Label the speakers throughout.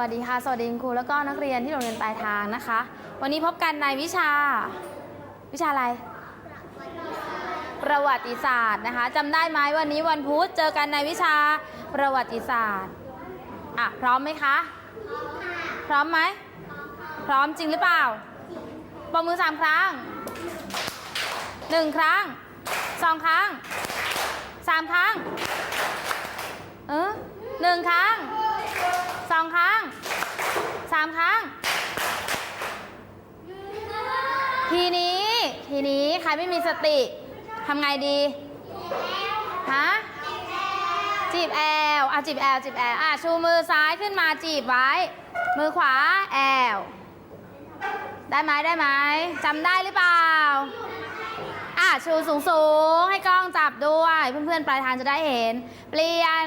Speaker 1: วัสดีค่ะ สวัสดีคุณครูแล้วก็นักเรียนที่โรงเรียนปลายทางนะคะ วันนี้พบกันในวิชา วิชาอะไร ประวัติศาสตร์นะคะจำได้ไหมวันนี้วันพุธเจอกันในวิชาประวัติศาสตร์อะพร้อมไหมคะพร้อมไหมพร้อมจริงหรือเปล่าปรบมือสามครั้งหนึ่งครั้งสองครั้งสามครั้งเออหนึ่งครั้ง สองครั้งสามครั้ง ทีนี้ทีนี้ใครไม่มีสติทำไงดีฮะจีบแอลอะจีบแอลจีบแอลอะชูมือซ้ายขึ้นมาจีบไว้ มือขวาแอลได้ไหมได้ไหมจำได้หรือเปล่าอะชูสูงสูงให้กล้องจับด้วย เพื่อนๆปลายทางจะได้เห็น เปลี่ยน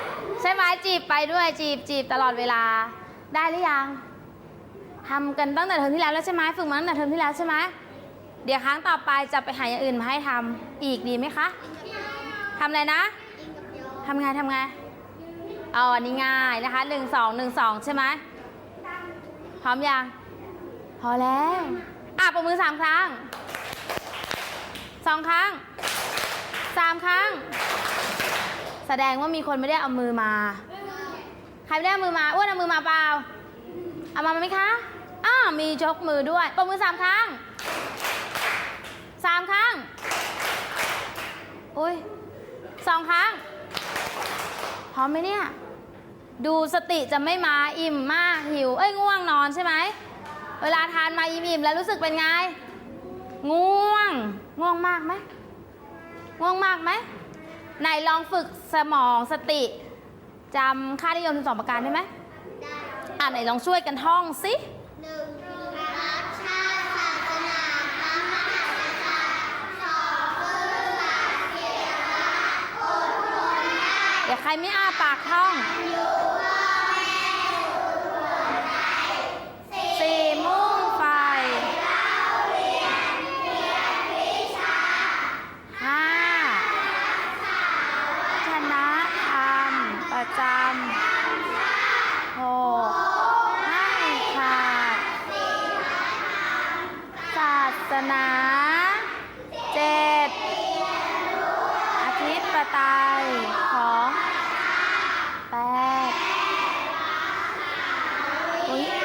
Speaker 1: ใช่ไหมจีบไปด้วยจีบจีบตลอดเวลา ได้หรือยังทำกันตั้งแต่เทอมที่แล้วแล้วใช่ไหมฝึกมาตั้งแต่เทอมที่แล้วใช่ไหมเดี๋ยวครั้งต่อไปจะไปหาอย่างอื่นมาให้ทำอีกดีไหมคะทำอะไรนะทำไงทำไงเอาอันนี้ง่ายนะคะหนึ่งสองหนึ่งสองใช่ไหมพร้อมยังพอแล้วอะปรบมือสามครั้งสองครั้งสามครั้ง แสดงว่ามีคนไม่ได้เอามือมา ใครไม่ได้เอามือมาอ้วนเอามือมาเปล่า เอามาไหมคะอ้ามียกมือด้วยปรบมือสามครั้งสามครั้งอุ้ยสองครั้ง พร้อมไหมเนี่ย ดูสติจะไม่มาอิ่มมากหิว เอ้ยง่วงนอนใช่ไหม เวลาทานมาอิ่มๆแล้วรู้สึกเป็นไง ง่วง ง่วงมากไหม ง่วงมากไหม ไหนลองฝึกสมองสติจำค่านิยม12ประการได้ไหมอะไหนลองช่วยกันท่องสิ
Speaker 2: หนึ่งรักชาติศาสนาพระมหากษัตริย์สองซื่อสัตย์เสียสละอดทนได้
Speaker 1: เดี๋ยวใครไม่อ้าปากท่อง
Speaker 2: อยู่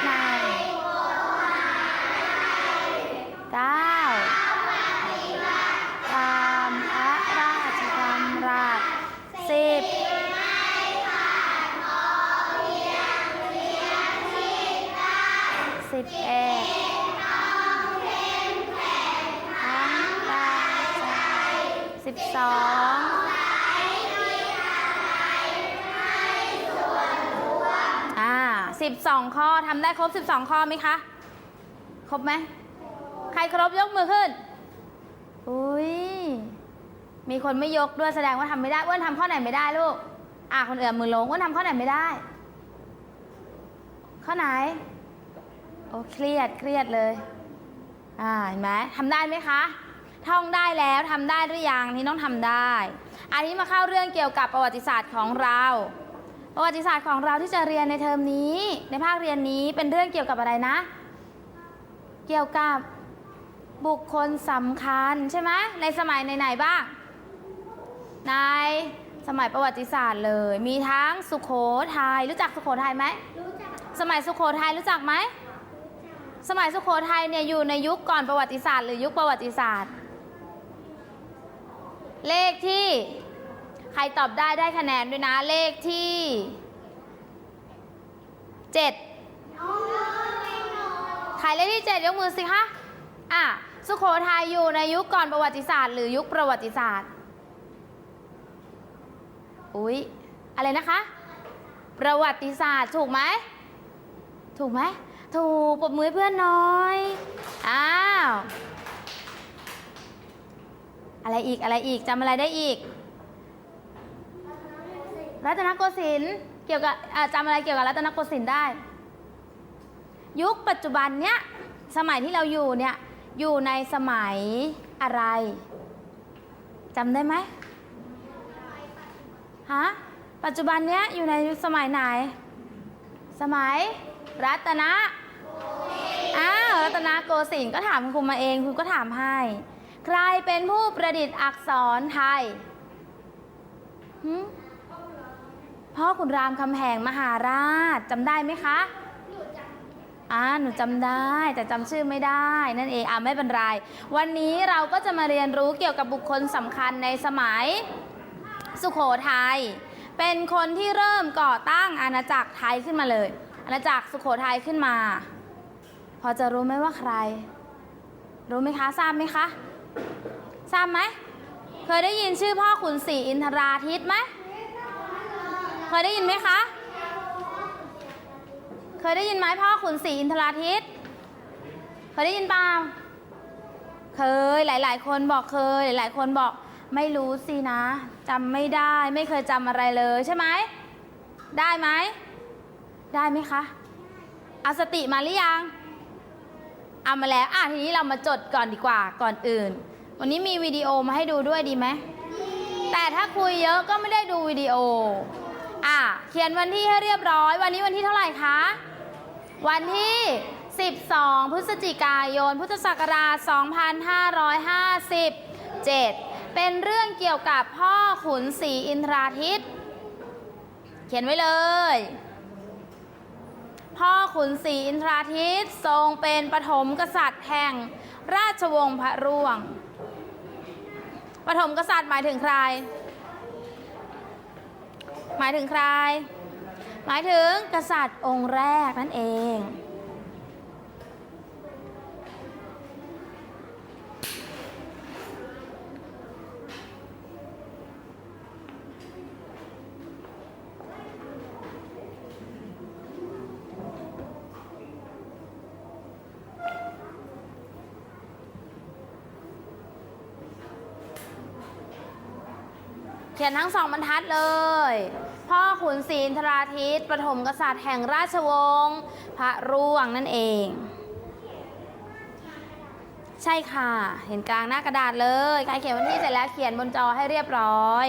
Speaker 1: Bye. 12 ข้อทำได้ครบ 12 ข้อไหมคะ ครบไหม ใครครบยกมือขึ้น อุ้ย มีคนไม่ยกด้วยแสดงว่าทำไม่ได้อ้วนทำข้อไหนไม่ได้ลูก อะคนเอื่อมมือลงอ้วนทำข้อไหนไม่ได้ ข้อไหน โอ้เครียดเครียดเลย อ่าเห็นไหมทำได้ไหมคะท่องได้แล้วทำได้หรือยังนี่ต้องทำได้ อันนี้มาเข้าเรื่องเกี่ยวกับประวัติศาสตร์ของเรา ประวัติศาสตร์ของเราที่จะเรียนในเทอมนี้ ในภาคเรียนนี้เป็นเรื่องเกี่ยวกับอะไรนะ เกี่ยวกับบุคคลสำคัญใช่ไหมในสมัยไหนๆบ้าง ในสมัยประวัติศาสตร์เลย มีทั้งสุขโขทัยรู้จักสุขโขทัยไหม
Speaker 2: รู้จัก
Speaker 1: สมัยสุขโขทัยรู้จักไหมสมัยสุขโขทัยเนี่ยอยู่ในยุคก่อนประวัติศาสตร์ หรือยุคประวัติศาสตร์ เลขที่ ใครตอบได้ได้คะแนนด้วยนะเลขที่เจ็ดใครเลขที่เจ็ดยกมือสิคะอะสุโขทัยอยู่ในยุคก่อนประวัติศาสตร์ หรือยุคประวัติศาสตร์ อุ๊ย อะไรนะคะ ประวัติศาสตร์ถูกไหม ถูกไหม ถูกปรบมือเพื่อนน้อย อ้าว อะไรอีกอะไรอีกจำอะไรได้อีก รัตนโกสินทร์เกี่ยวกับอ่าจำอะไรเกี่ยวกับรัตนโกสินทร์ได้ ยุคปัจจุบันเนี้ยสมัยที่เราอยู่เนี่ยอยู่ในสมัยอะไรจำได้ไหมฮะปัจจุบันเนี้ยอยู่ในสมัยไหน สมัยรัตนะอ้าวรัตนโกสินทร์ก็ถามคุณครูมาเองคุณก็ถามให้ ใครเป็นผู้ประดิษฐ์อักษรไทยหึ พ่อขุนรามคำแหงมหาราชจำได้ไหมคะอ่าหนูจำได้แต่จำชื่อไม่ได้นั่นเองอ่าไม่เป็นไร วันนี้เราก็จะมาเรียนรู้เกี่ยวกับบุคคลสำคัญในสมัยสุขโขทัยเป็นคนที่เริ่มก่อตั้งอาณาจักรไทยขึ้นมาเลย อาณาจักรสุขโขทัยขึ้นมา พอจะรู้ไหมว่าใคร รู้ไหมคะทราบไหมคะ ทราบไหม เคยได้ยินชื่อพ่อขุนศรีอินทราทิตไหม เคยได้ยินไหมคะ เคยได้ยินไหมพ่อขุนศรีอินทราทิต เคยได้ยินเปล่า เคยหลาย ๆ คนบอกเคย หลาย ๆ คนบอกไม่รู้สินะจำไม่ได้ไม่เคยจำอะไรเลยใช่ไหม ได้ไหม ได้ไหมคะเอาสติมาหรือยังเอามาแล้วอะทีนี้เรามาจดก่อนดีกว่าก่อนอื่น วันนี้มีวิดีโอมาให้ดูด้วยดีไหมแต่ถ้าคุยเยอะก็ไม่ได้ดูวิดีโอ อะเขียนวันที่ให้เรียบร้อย วันนี้วันที่เท่าไหร่คะ วันที่ 12 พฤศจิกายน พุทธศักราช 2557 เป็นเรื่องเกี่ยวกับพ่อขุนศรีอินทราทิต เขียนไว้เลย พ่อขุนศรีอินทราทิตทรงเป็นปฐมกษัตริย์แห่งราชวงศ์พระร่วง ปฐมกษัตริย์หมายถึงใคร หมายถึงใคร หมายถึงกษัตริย์องค์แรกนั่นเอง เขียนทั้งสองบรรทัดเลย พ่อขุนศรีอินทราทิตปฐมกษัตริย์แห่งราชวงศ์พระร่วงนั่นเอง ใช่ค่ะ เห็นกลางหน้ากระดาษเลยใครเขียนวันที่เสร็จแล้วเขียนบนจอให้เรียบร้อย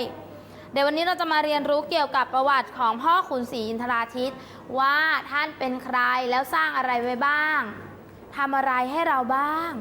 Speaker 1: เดี๋ยววันนี้เราจะมาเรียนรู้เกี่ยวกับประวัติของพ่อขุนศรีอินทราทิตว่าท่านเป็นใครแล้วสร้างอะไรไว้บ้างทำอะไรให้เราบ้าง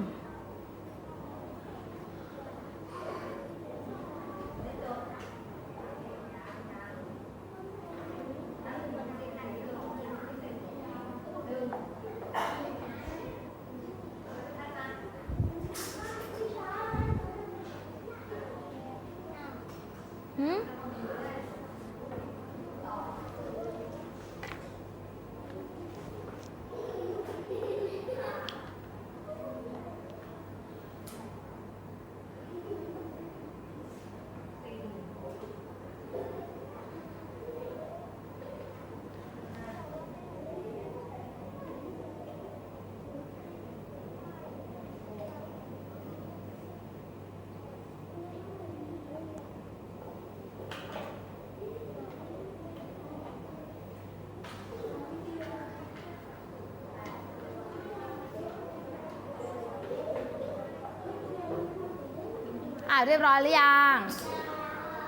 Speaker 1: อ่าเรียบร้อยหรือยัง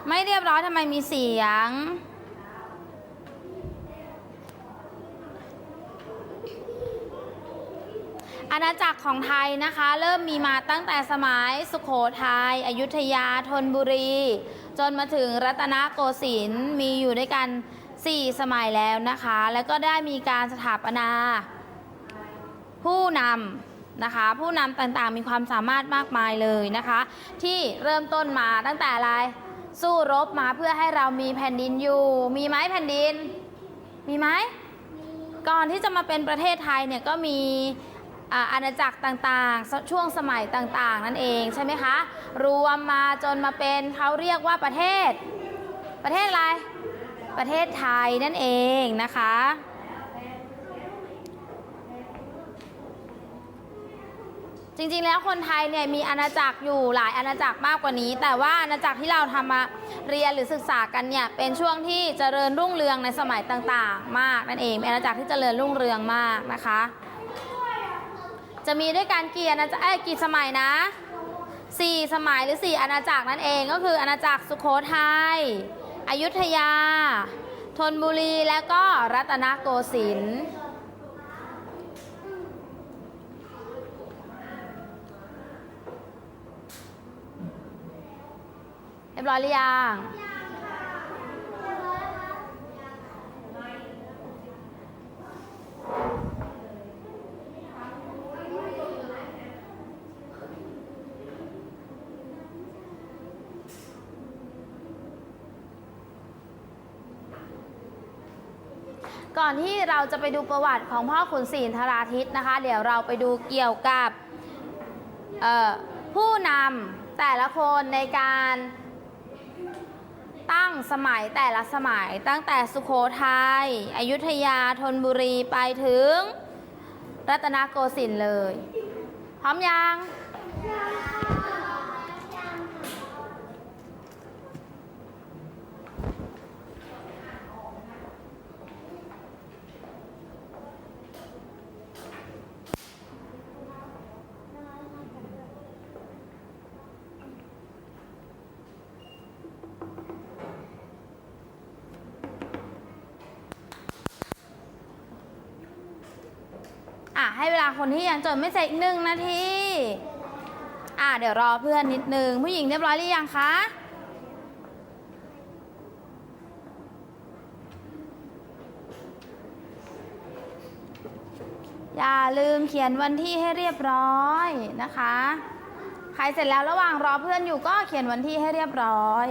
Speaker 1: ไม่เรียบร้อยทำไมมีเสียง อาณาจักรของไทยนะคะ เริ่มมีมาตั้งแต่สมัยสุขโขทัยอยุธยาธนบุรี จนมาถึงรัตนโกสินทร์มีอยู่ด้วยกัน 4 สมัยแล้วนะคะ แล้วก็ได้มีการสถาปนา ผู้นำ นะคะ ผู้นำต่างๆมีความสามารถมากมายเลยนะคะ ที่เริ่มต้นมาตั้งแต่อะไรสู้รบมาเพื่อให้เรามีแผ่นดินอยู่ มีไหมแผ่นดิน มีไหมก่อนที่จะมาเป็นประเทศไทยเนี่ยก็มีอาณาจักรต่างๆ ช่วงสมัยต่างๆ นั่นเองใช่ไหมคะ รวมมาจนมาเป็นเขาเรียกว่าประเทศ ประเทศอะไร ประเทศไทยนั่นเองนะคะ จริงๆแล้วคนไทยเนี่ยมีอาณาจักรอยู่หลายอาณาจักรมากกว่านี้ แต่ว่าอาณาจักรที่เราทำมาเรียนหรือศึกษากันเนี่ยเป็นช่วงที่เจริญรุ่งเรืองในสมัยต่างๆ มากนั่นเองเป็นอาณาจักรที่เจริญรุ่งเรืองมากนะคะ จะมีด้วยกันกี่อาณาจักรเอ้กี่สมัยนะสี่สมัยหรือสี่อาณาจักรนั่นเองก็คืออาณาจักรสุโขทัยอยุธยาธนบุรีและก็รัตนโกสินทร์ รียบร้อยหรือยังก่อนที่เราจะไปดูประวัติของพ่อขุนศรีนทราทิตนะคะ เดี๋ยวเราไปดูเกี่ยวกับผู้นำแต่ละคนในการ ตั้งสมัยแต่ละสมัยตั้งแต่สุโขทัยอยุธยาธนบุรีไปถึง รัตนโกสินทร์เลย พร้อมยัง เวลาคนที่ยังจดไม่เสร็จอีกหนึ่งนาที อะเดี๋ยวรอเพื่อนนิดนึง ผู้หญิงเรียบร้อยหรือยังคะ อย่าลืมเขียนวันที่ให้เรียบร้อยนะคะ ใครเสร็จแล้วระหว่างรอเพื่อนอยู่ก็เขียนวันที่ให้เรียบร้อย